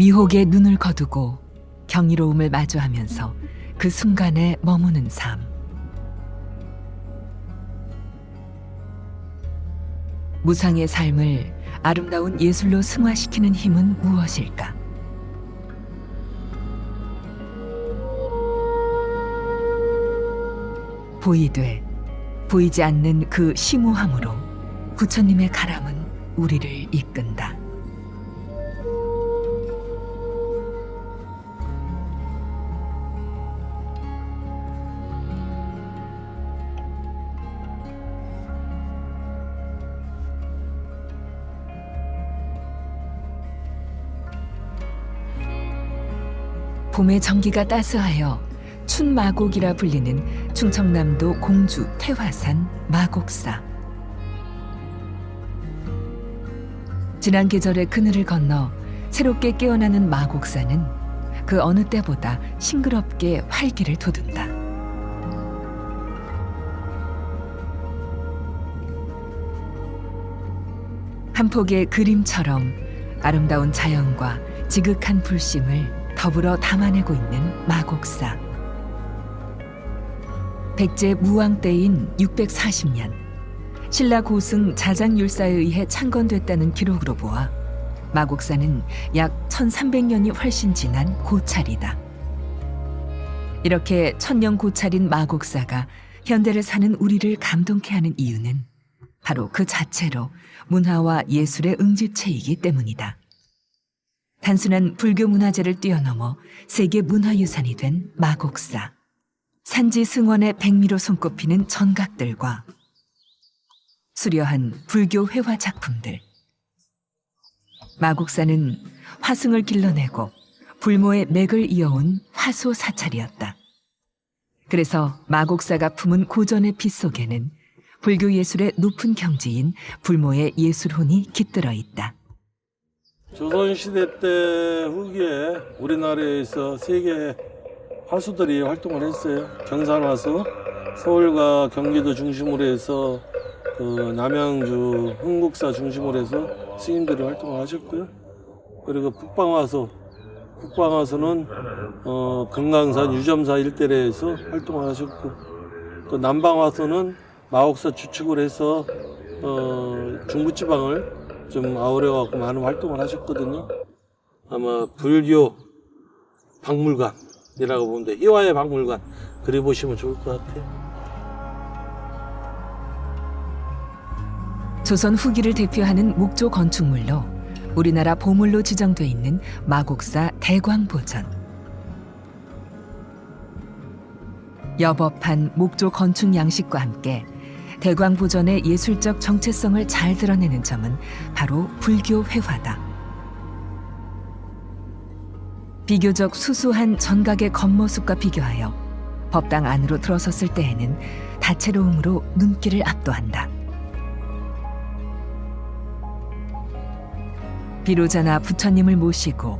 미혹의 눈을 거두고 경이로움을 마주하면서 그 순간에 머무는 삶. 무상의 삶을 아름다운 예술로 승화시키는 힘은 무엇일까? 보이되 보이지 않는 그 심오함으로 부처님의 가람은 우리를 이끈다. 봄의 정기가 따스하여 춘마곡이라 불리는 충청남도 공주 태화산 마곡사. 지난 계절의 그늘을 건너 새롭게 깨어나는 마곡사는 그 어느 때보다 싱그럽게 활기를 돋운다. 한 폭의 그림처럼 아름다운 자연과 지극한 불심을 더불어 담아내고 있는 마곡사. 백제 무왕 때인 640년 신라 고승 자장율사에 의해 창건됐다는 기록으로 보아 마곡사는 약 1300년이 훨씬 지난 고찰이다. 이렇게 천년 고찰인 마곡사가 현대를 사는 우리를 감동케 하는 이유는 바로 그 자체로 문화와 예술의 응집체이기 때문이다. 단순한 불교 문화재를 뛰어넘어 세계 문화유산이 된 마곡사. 산지 승원의 백미로 손꼽히는 전각들과 수려한 불교 회화 작품들. 마곡사는 화승을 길러내고 불모의 맥을 이어온 화소 사찰이었다. 그래서 마곡사가 품은 고전의 빛 속에는 불교 예술의 높은 경지인 불모의 예술혼이 깃들어 있다. 조선시대 때 후기에 우리나라에서 세계 화수들이 활동을 했어요. 경산 화수, 서울과 경기도 중심으로 해서 그 남양주, 흥국사 중심으로 해서 스님들이 활동을 하셨고요. 그리고 북방화수, 북방화수는 어, 금강산, 유점사 일대에서 활동을 하셨고, 그 남방화수는 마옥사 주축을 해서 어, 중부지방을 좀 아우려갖고 많은 활동을 하셨거든요. 아마 불교 박물관이라고 돼. 희화의 박물관. 그래 보시면 좋을 것 같아요. 조선 후기를 대표하는 목조 건축물로 우리나라 보물로 지정돼 있는 마곡사 대광보전. 여법한 목조 건축 양식과 함께 대광보전의 예술적 정체성을 잘 드러내는 점은 바로 불교 회화다. 비교적 수수한 전각의 겉모습과 비교하여 법당 안으로 들어섰을 때에는 다채로움으로 눈길을 압도한다. 비로자나 부처님을 모시고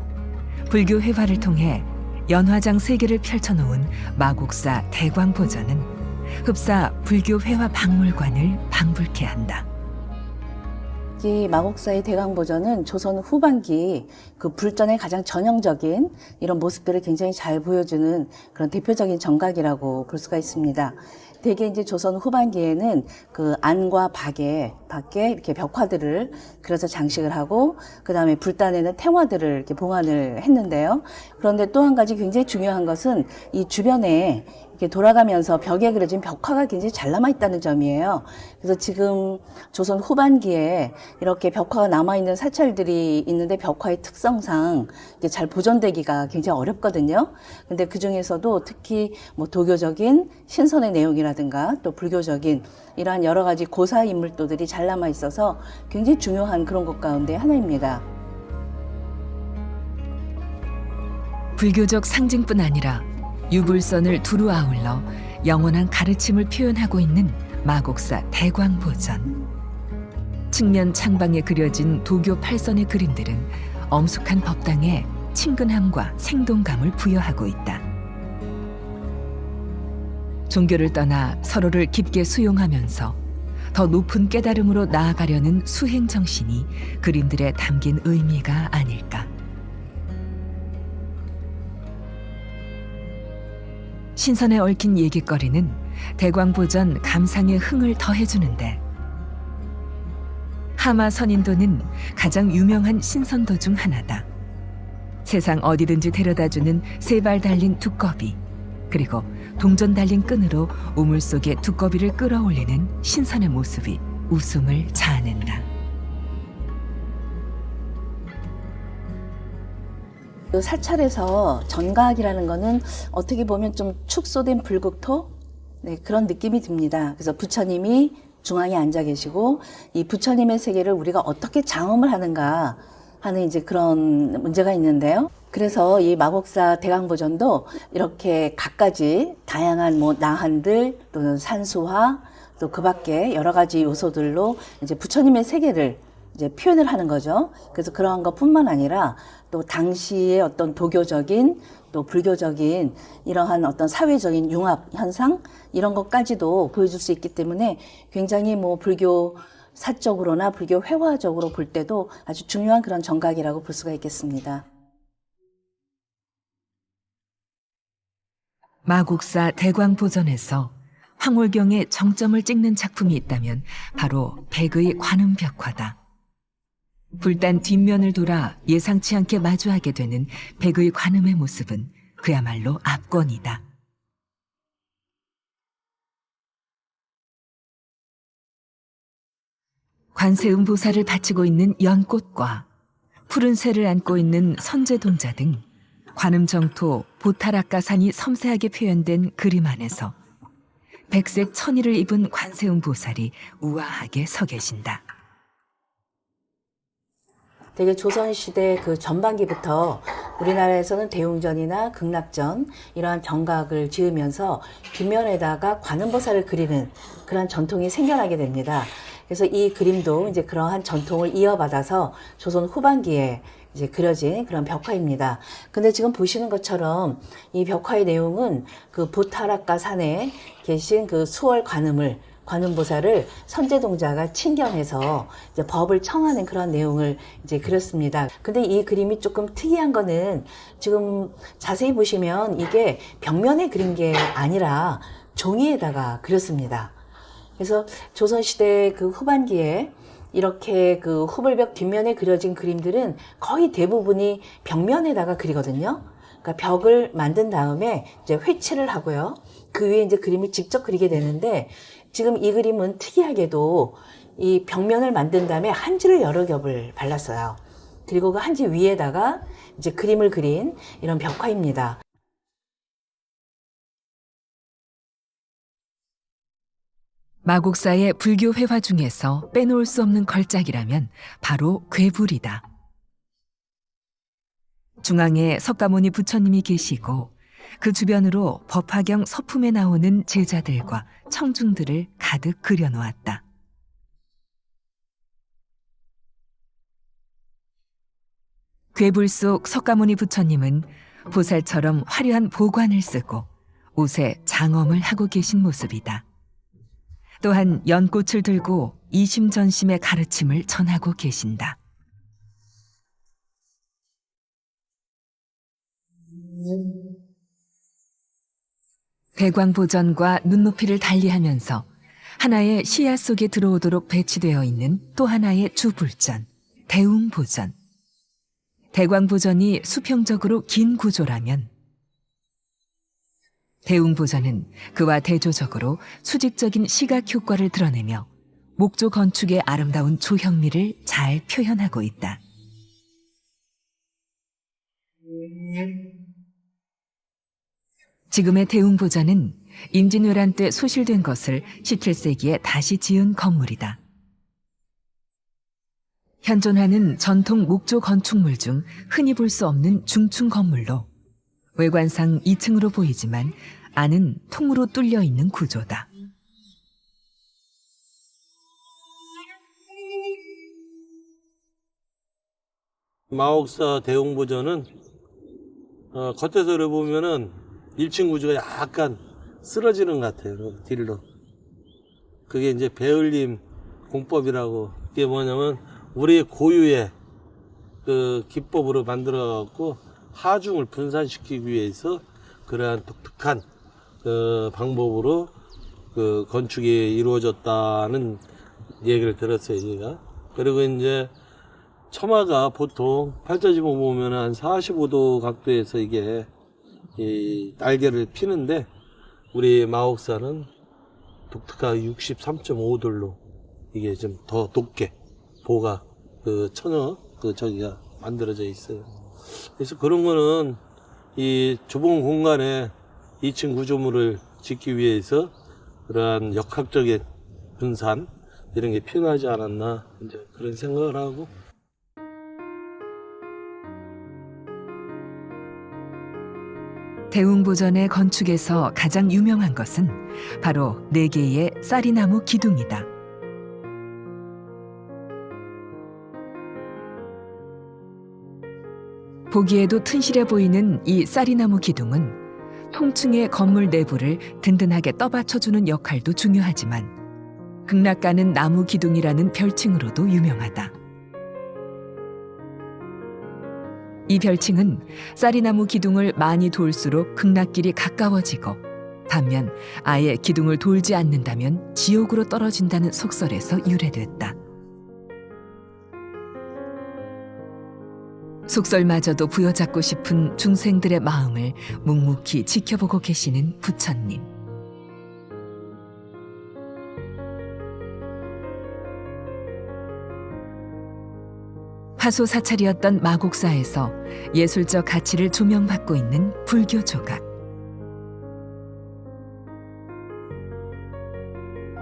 불교 회화를 통해 연화장 세계를 펼쳐놓은 마곡사 대광보전은 흡사 불교 회화 박물관을 방불케 한다. 이 마곡사의 대강보전은 조선 후반기 그 불전의 가장 전형적인 이런 모습들을 굉장히 잘 보여주는 그런 대표적인 정각이라고 볼 수가 있습니다. 대개 이제 조선 후반기에는 그 안과 밖에 밖에 이렇게 벽화들을 그려서 장식을 하고 그 다음에 불단에는 태화들을 이렇게 봉안을 했는데요. 그런데 또 한 가지 굉장히 중요한 것은 이 주변에 이렇게 돌아가면서 벽에 그려진 벽화가 굉장히 잘 남아 있다는 점이에요. 그래서 지금 조선 후반기에 이렇게 벽화가 남아 있는 사찰들이 있는데 벽화의 특성상 이게 잘 보존되기가 굉장히 어렵거든요. 근데 그 중에서도 특히 뭐 도교적인 신선의 내용이라든가 또 불교적인 이러한 여러 가지 고사 인물도들이 잘 남아 있어서 굉장히 중요한 그런 것 가운데 하나입니다. 불교적 상징뿐 아니라 유불선을 두루 아울러 영원한 가르침을 표현하고 있는 마곡사 대광보전. 측면 창방에 그려진 도교 팔선의 그림들은 엄숙한 법당에 친근함과 생동감을 부여하고 있다. 종교를 떠나 서로를 깊게 수용하면서 더 높은 깨달음으로 나아가려는 수행 정신이 그림들에 담긴 의미가 아닐까. 신선에 얽힌 얘기거리는 대광보전 감상의 흥을 더해주는데 하마 선인도는 가장 유명한 신선도 중 하나다. 세상 어디든지 데려다주는 세 발 달린 두꺼비 그리고 동전 달린 끈으로 우물 속에 두꺼비를 끌어올리는 신선의 모습이 웃음을 자아낸다. 그 사찰에서 전각이라는 거는 어떻게 보면 좀 축소된 불국토 네, 그런 느낌이 듭니다. 그래서 부처님이 중앙에 앉아 계시고 이 부처님의 세계를 우리가 어떻게 장엄을 하는가 하는 이제 그런 문제가 있는데요. 그래서 이 마곡사 대강보전도 이렇게 갖가지 다양한 뭐 나한들 또는 산수화 또 그 밖에 여러 가지 요소들로 이제 부처님의 세계를 이제 표현을 하는 거죠. 그래서 그러한 것뿐만 아니라 또 당시의 어떤 도교적인 또 불교적인 이러한 어떤 사회적인 융합 현상 이런 것까지도 보여줄 수 있기 때문에 굉장히 뭐 불교 사적으로나 불교 회화적으로 볼 때도 아주 중요한 그런 정각이라고 볼 수가 있겠습니다. 마곡사 대광보전에서 황홀경의 정점을 찍는 작품이 있다면 바로 백의 관음벽화다. 불단 뒷면을 돌아 예상치 않게 마주하게 되는 백의 관음의 모습은 그야말로 압권이다. 관세음 보살을 바치고 있는 연꽃과 푸른 새를 안고 있는 선제동자 등 관음정토 보타락가산이 섬세하게 표현된 그림 안에서 백색 천의를 입은 관세음 보살이 우아하게 서 계신다. 되게 조선시대 그 전반기부터 우리나라에서는 대웅전이나 극락전 이러한 정각을 지으면서 뒷면에다가 관음보살을 그리는 그런 전통이 생겨나게 됩니다. 그래서 이 그림도 이제 그러한 전통을 이어받아서 조선 후반기에 이제 그려진 그런 벽화입니다. 근데 지금 보시는 것처럼 이 벽화의 내용은 그 보타락가 산에 계신 그 수월 관음을 관음보살을 선제동자가 친견해서 이제 법을 청하는 그런 내용을 이제 그렸습니다. 근데 이 그림이 조금 특이한 거는 지금 자세히 보시면 이게 벽면에 그린 게 아니라 종이에다가 그렸습니다. 그래서 조선시대 그 후반기에 이렇게 그 후불벽 뒷면에 그려진 그림들은 거의 대부분이 벽면에다가 그리거든요. 그러니까 벽을 만든 다음에 이제 회칠을 하고요. 그 위에 이제 그림을 직접 그리게 되는데 지금 이 그림은 특이하게도 이 벽면을 만든 다음에 한지를 여러 겹을 발랐어요. 그리고 그 한지 위에다가 이제 그림을 그린 이런 벽화입니다. 마곡사의 불교 회화 중에서 빼놓을 수 없는 걸작이라면 바로 괴불이다. 중앙에 석가모니 부처님이 계시고 그 주변으로 법화경 서품에 나오는 제자들과 청중들을 가득 그려놓았다. 괴불 속 석가모니 부처님은 보살처럼 화려한 보관을 쓰고 옷에 장엄을 하고 계신 모습이다. 또한 연꽃을 들고 이심전심의 가르침을 전하고 계신다. 대광보전과 눈높이를 달리하면서 하나의 시야 속에 들어오도록 배치되어 있는 또 하나의 주불전, 대웅보전. 대광보전이 수평적으로 긴 구조라면 대웅보전은 그와 대조적으로 수직적인 시각 효과를 드러내며 목조 건축의 아름다운 조형미를 잘 표현하고 있다. 지금의 대웅보전은 임진왜란 때 소실된 것을 17세기에 다시 지은 건물이다. 현존하는 전통 목조 건축물 중 흔히 볼 수 없는 중층 건물로 외관상 2층으로 보이지만 안은 통으로 뚫려 있는 구조다. 마옥사 대웅보전은 어, 겉에서 보면은 1층 구조가 약간 쓰러지는 것 같아요. 딜로. 그게 이제 배을림 공법이라고 이게 뭐냐면 우리 고유의 그 기법으로 만들어 갖고 하중을 분산시키기 위해서 그러한 독특한 그 방법으로 그 건축이 이루어졌다는 얘기를 들었어요, 제가. 그리고 이제 처마가 보통 팔자지붕 보면 한 45도 각도에서 이게 이 날개를 피는데 우리 마옥사는 독특하게 63.5도로 이게 좀 더 높게 보가 그 천여 그 저기가 만들어져 있어요. 그래서 그런 거는 이 좁은 공간에 2층 구조물을 짓기 위해서 그러한 역학적인 분산 이런 게 필요하지 않았나 이제 그런 생각을 하고 대웅보전의 건축에서 가장 유명한 것은 바로 네 개의 쌀이나무 기둥이다. 보기에도 튼실해 보이는 이 쌀이나무 기둥은 통층의 건물 내부를 든든하게 떠받쳐주는 역할도 중요하지만 극락가는 나무 기둥이라는 별칭으로도 유명하다. 이 별칭은 쌀이나무 기둥을 많이 돌수록 극락길이 가까워지고 반면 아예 기둥을 돌지 않는다면 지옥으로 떨어진다는 속설에서 유래됐다. 속설마저도 부여잡고 싶은 중생들의 마음을 묵묵히 지켜보고 계시는 부처님. 화소 사찰이었던 마곡사에서 예술적 가치를 조명받고 있는 불교 조각.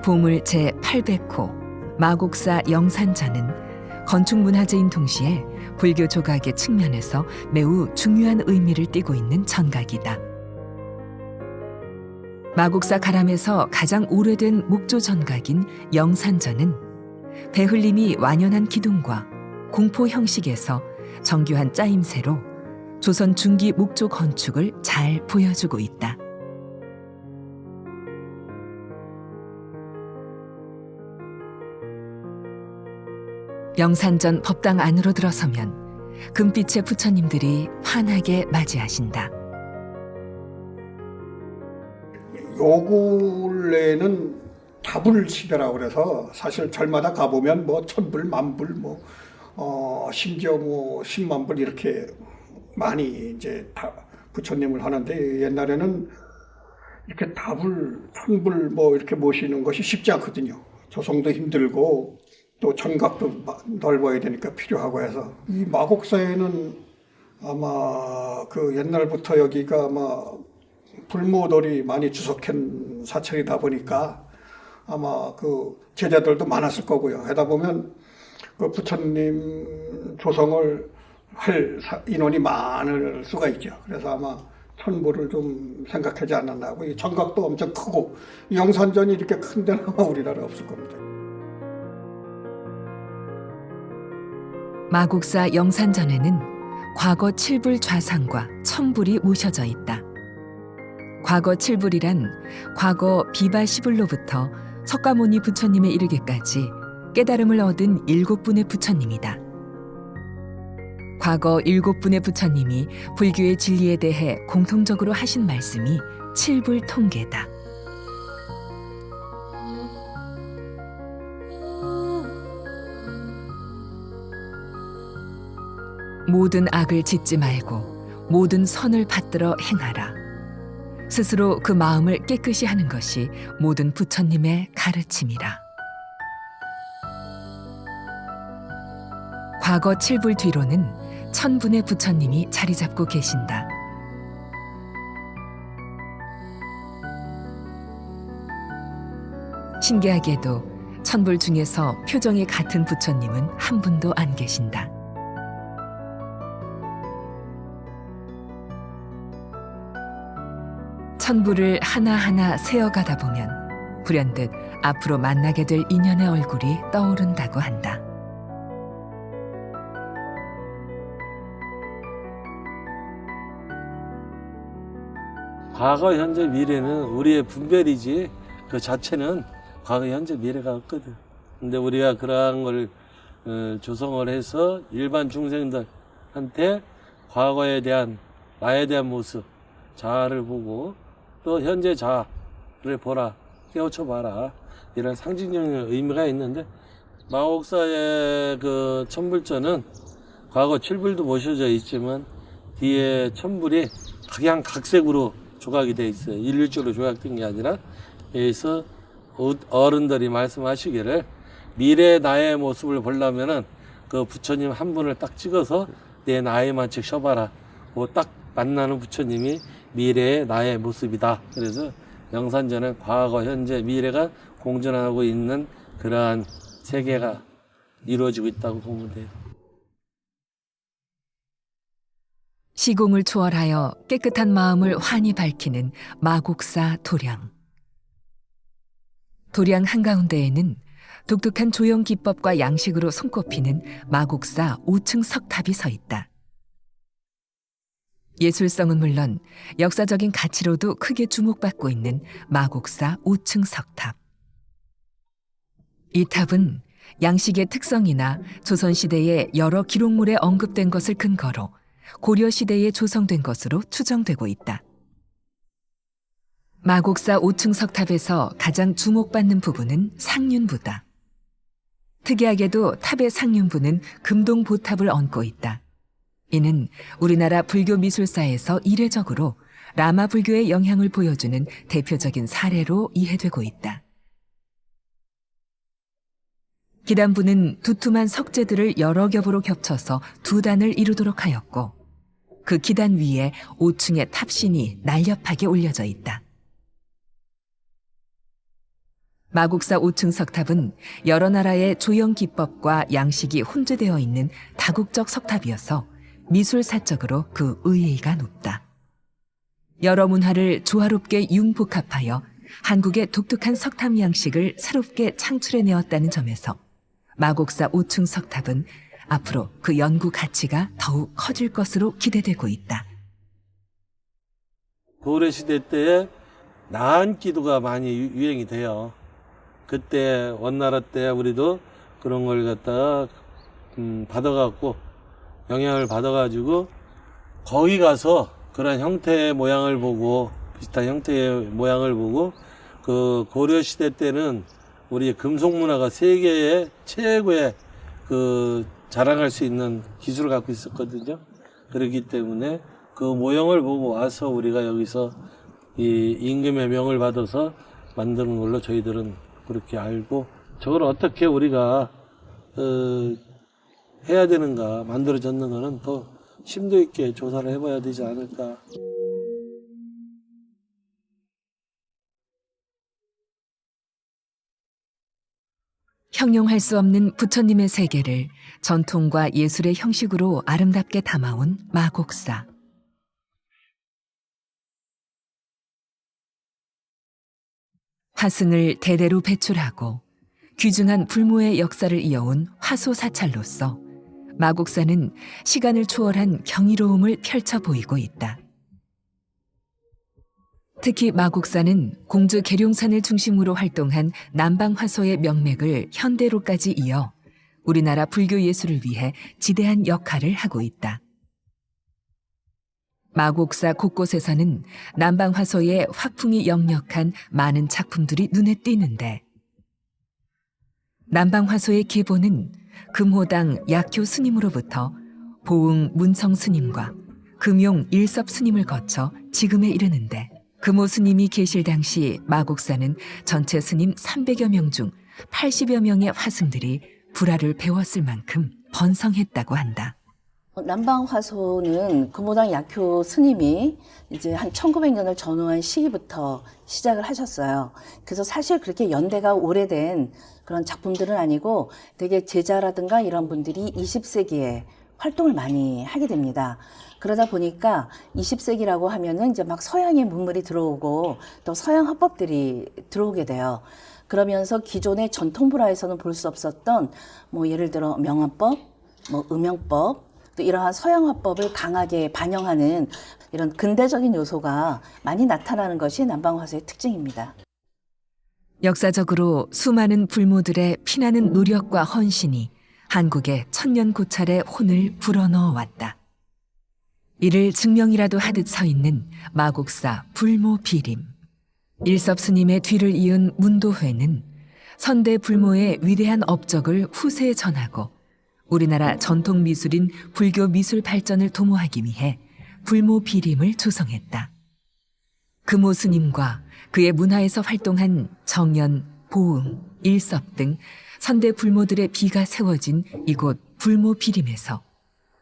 보물 제 800호 마곡사 영산전은 건축 문화재인 동시에 불교 조각의 측면에서 매우 중요한 의미를 띠고 있는 전각이다. 마곡사 가람에서 가장 오래된 목조 전각인 영산전은 배흘림이 완연한 기둥과 공포 형식에서 정교한 짜임새로 조선 중기 목조 건축을 잘 보여주고 있다. 영산전 법당 안으로 들어서면 금빛의 부처님들이 환하게 맞이하신다. 요 근래는 다불 시대라고 그래서 사실 절마다 가보면 뭐 천불, 만불, 뭐, 어, 심지어 뭐 십만불 이렇게 많이 이제 다 부처님을 하는데 옛날에는 이렇게 다불, 천불 뭐 이렇게 모시는 것이 쉽지 않거든요. 조성도 힘들고 또 전각도 마- 넓어야 되니까 필요하고 해서 이 마곡사에는 아마 그 옛날부터 여기가 아마 불모돌이 많이 주석한 사찰이다 보니까 아마 그 제자들도 많았을 거고요. 하다 보면 그 부처님 조성을 할 사- 인원이 많을 수가 있죠. 그래서 아마 천부를 좀 생각하지 않았나 하고 이 청각도 엄청 크고 이 영산전이 이렇게 큰 데는 아마 우리나라에 없을 겁니다. 마곡사 영산전에는 과거 칠불 좌상과 천불이 모셔져 있다. 과거 칠불이란 과거 비바시불로부터 석가모니 부처님에 이르기까지 깨달음을 얻은 일곱 분의 부처님이다. 과거 일곱 분의 부처님이 불교의 진리에 대해 공통적으로 하신 말씀이 칠불 통계다. 모든 악을 짓지 말고 모든 선을 받들어 행하라. 스스로 그 마음을 깨끗이 하는 것이 모든 부처님의 가르침이라. 과거 칠불 뒤로는 천분의 부처님이 자리 잡고 계신다. 신기하게도 천불 중에서 표정이 같은 부처님은 한 분도 안 계신다. 천부를 하나하나 세어가다 보면 불현듯 앞으로 만나게 될 인연의 얼굴이 떠오른다고 한다. 과거, 현재, 미래는 우리의 분별이지 그 자체는 과거, 현재, 미래가 없거든. 근데 우리가 그러한 걸 어, 조성을 해서 일반 중생들한테 과거에 대한 나에 대한 모습, 자아를 보고 또 현재 자를 보라 깨우쳐 봐라 이런 상징적인 의미가 있는데 마곡사의 그 천불전은 과거 칠불도 모셔져 있지만 뒤에 천불이 그냥 각색으로 조각이 돼 있어요. 일률적으로 조각된 게 아니라 여기서 어- 어른들이 말씀하시기를 미래 나의 모습을 보려면은 그 부처님 한 분을 딱 찍어서 내 나이만 즉 쉬어봐라. 뭐 딱 만나는 부처님이 미래의 나의 모습이다. 그래서 영산전은 과거, 현재, 미래가 공존하고 있는 그러한 세계가 이루어지고 있다고 보면 돼요. 시공을 초월하여 깨끗한 마음을 환히 밝히는 마곡사 도량. 도량 한가운데에는 독특한 조형 기법과 양식으로 손꼽히는 마곡사 5층 석탑이 서 있다. 예술성은 물론 역사적인 가치로도 크게 주목받고 있는 마곡사 5층 석탑. 이 탑은 양식의 특성이나 조선시대의 여러 기록물에 언급된 것을 근거로 고려 시대에 조성된 것으로 추정되고 있다. 마곡사 5층 석탑에서 가장 주목받는 부분은 상륜부다. 특이하게도 탑의 상륜부는 금동 보탑을 얹고 있다. 이는 우리나라 불교 미술사에서 이례적으로 라마 불교의 영향을 보여주는 대표적인 사례로 이해되고 있다. 기단부는 두툼한 석재들을 여러 겹으로 겹쳐서 두 단을 이루도록 하였고 그 기단 위에 5층의 탑신이 날렵하게 올려져 있다. 마곡사 5층 석탑은 여러 나라의 조형 기법과 양식이 혼재되어 있는 다국적 석탑이어서 미술사적으로 그 의의가 높다. 여러 문화를 조화롭게 융복합하여 한국의 독특한 석탑 양식을 새롭게 창출해내었다는 점에서 마곡사 5층 석탑은 앞으로 그 연구 가치가 더욱 커질 것으로 기대되고 있다. 고려 시대 때에 나한 기도가 많이 유- 유행이 돼요. 그때 원나라 때 우리도 그런 걸 갖다가 음, 받아갖고 영향을 받아가지고 거기 가서 그런 형태의 모양을 보고 비슷한 형태의 모양을 보고 그 고려 시대 때는 우리 금속 문화가 세계의 최고의 그 자랑할 수 있는 기술을 갖고 있었거든요. 그렇기 때문에 그 모형을 보고 와서 우리가 여기서 이 임금의 명을 받아서 만드는 걸로 저희들은 그렇게 알고 저걸 어떻게 우리가 어, 해야 되는가 만들어졌는가는 더 심도 있게 조사를 해봐야 되지 않을까. 형용할 수 없는 부처님의 세계를 전통과 예술의 형식으로 아름답게 담아온 마곡사. 화승을 대대로 배출하고 귀중한 불모의 역사를 이어온 화소 사찰로서 마곡사는 시간을 초월한 경이로움을 펼쳐 보이고 있다. 특히 마곡사는 공주 계룡산을 중심으로 활동한 남방화소의 명맥을 현대로까지 이어 우리나라 불교 예술을 위해 지대한 역할을 하고 있다. 마곡사 곳곳에서는 남방화소의 화풍이 역력한 많은 작품들이 눈에 띄는데 남방화소의 계보는 금호당 약효 스님으로부터 보응 문성 스님과 금용 일섭 스님을 거쳐 지금에 이르는데 금호 스님이 계실 당시 마곡사는 전체 스님 300여 명 중 80여 명의 화승들이 불화를 배웠을 만큼 번성했다고 한다. 남방 화소는 금호당 약효 스님이 이제 한 1900년을 전후한 시기부터 시작을 하셨어요. 그래서 사실 그렇게 연대가 오래된 그런 작품들은 아니고 되게 제자라든가 이런 분들이 20세기에 활동을 많이 하게 됩니다. 그러다 보니까 20세기라고 하면은 이제 막 서양의 문물이 들어오고 또 서양 화법들이 들어오게 돼요. 그러면서 기존의 전통 불화에서는 볼 수 없었던 뭐 예를 들어 명화법, 뭐 음영법, 또 이러한 서양 화법을 강하게 반영하는 이런 근대적인 요소가 많이 나타나는 것이 남방 화소의 특징입니다. 역사적으로 수많은 불모들의 피나는 노력과 헌신이 한국의 천년 고찰의 혼을 불어넣어 왔다. 이를 증명이라도 하듯 서 있는 마곡사 불모 비림. 일섭 스님의 뒤를 이은 문도회는 선대 불모의 위대한 업적을 후세에 전하고 우리나라 전통 미술인 불교 미술 발전을 도모하기 위해 불모 비림을 조성했다. 금호 스님과 그의 문화에서 활동한 정연, 보응, 일섭 등 선대 불모들의 비가 세워진 이곳 불모 비림에서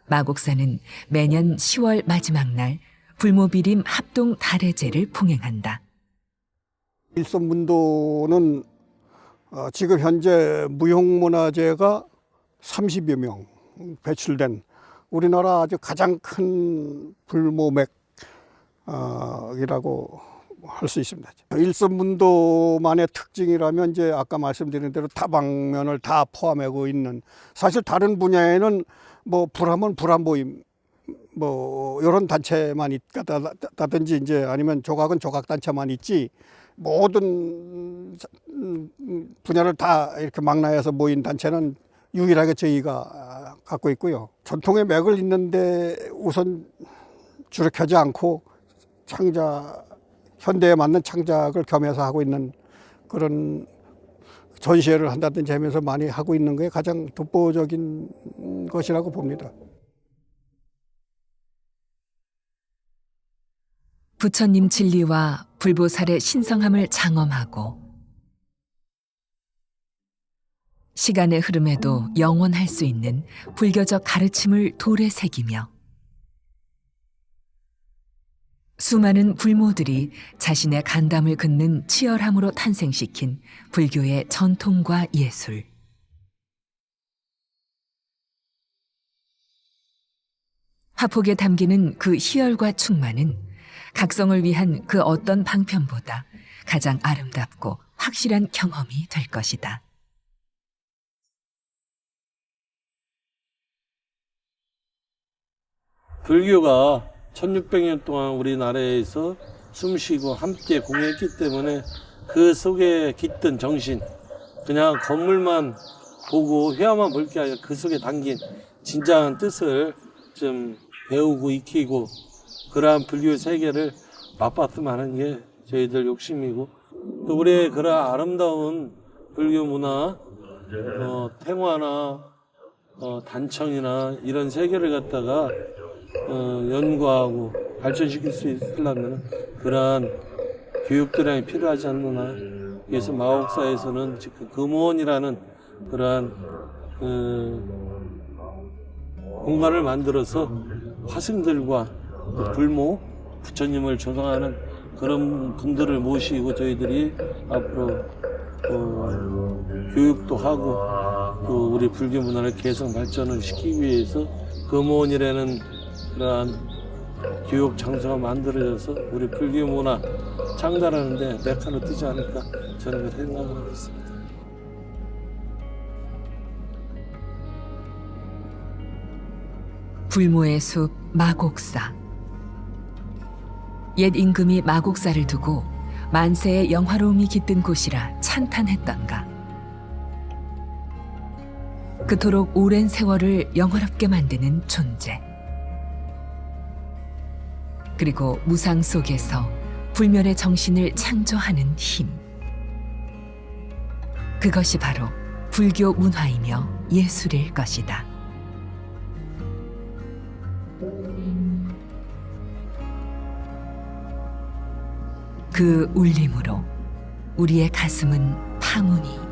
마곡사는 매년 10월 마지막 날 불모 비림 합동 달해제를 봉행한다. 일선문도는 어, 지금 현재 무형문화재가 30여 명 배출된 우리나라 아주 가장 큰 불모맥이라고 할 수 있습니다. 일선문도만의 특징이라면 이제 아까 말씀드린 대로 다방면을 다 포함하고 있는 사실 다른 분야에는 뭐 불하면 불안 보임 뭐 이런 단체만 있다든지 이제 아니면 조각은 조각 단체만 있지 모든 음, 분야를 다 이렇게 망라해서 모인 단체는 유일하게 저희가 갖고 있고요. 전통의 맥을 잇는데 우선 주력하지 않고 창작 현대에 맞는 창작을 겸해서 하고 있는 그런 전시회를 한다든지 하면서 많이 하고 있는 게 가장 독보적인 것이라고 봅니다. 부처님 진리와 불보살의 신성함을 장엄하고 시간의 흐름에도 영원할 수 있는 불교적 가르침을 돌에 새기며 수많은 불모들이 자신의 간담을 긋는 치열함으로 탄생시킨 불교의 전통과 예술. 화폭에 담기는 그 희열과 충만은 각성을 위한 그 어떤 방편보다 가장 아름답고 확실한 경험이 될 것이다. 불교가 1600년 동안 우리나라에서 숨쉬고 함께 공했기 때문에 그 속에 깃든 정신, 그냥 건물만 보고 회화만 볼 게 아니라 그 속에 담긴 진정한 뜻을 좀 배우고 익히고 그러한 불교 세계를 맛봤으면 하는 게 저희들 욕심이고 또 우리의 그러한 아름다운 불교 문화, 어, 탱화나 어, 단청이나 이런 세계를 갖다가 어, 연구하고 발전시킬 수 있으려면 그러한 교육들이 필요하지 않느냐. 그래서 마곡사에서는 지금 금원이라는 그러한 어, 공간을 만들어서 화승들과 또 불모 부처님을 조성하는 그런 분들을 모시고 저희들이 앞으로 어, 교육도 하고 또 우리 불교 문화를 개성 발전을 시키기 위해서 금원이라는 그러한 교육 장소가 만들어져서 우리 불교 문화 창달하는데 메카로 뜨지 않을까 저는 그렇게 생각을 하고 있습니다. 불모의 숲 마곡사. 옛 임금이 마곡사를 두고 만세의 영화로움이 깃든 곳이라 찬탄했던가. 그토록 오랜 세월을 영화롭게 만드는 존재. 그리고 무상 속에서 불멸의 정신을 창조하는 힘. 그것이 바로 불교 문화이며 예술일 것이다. 그 울림으로 우리의 가슴은 파문이.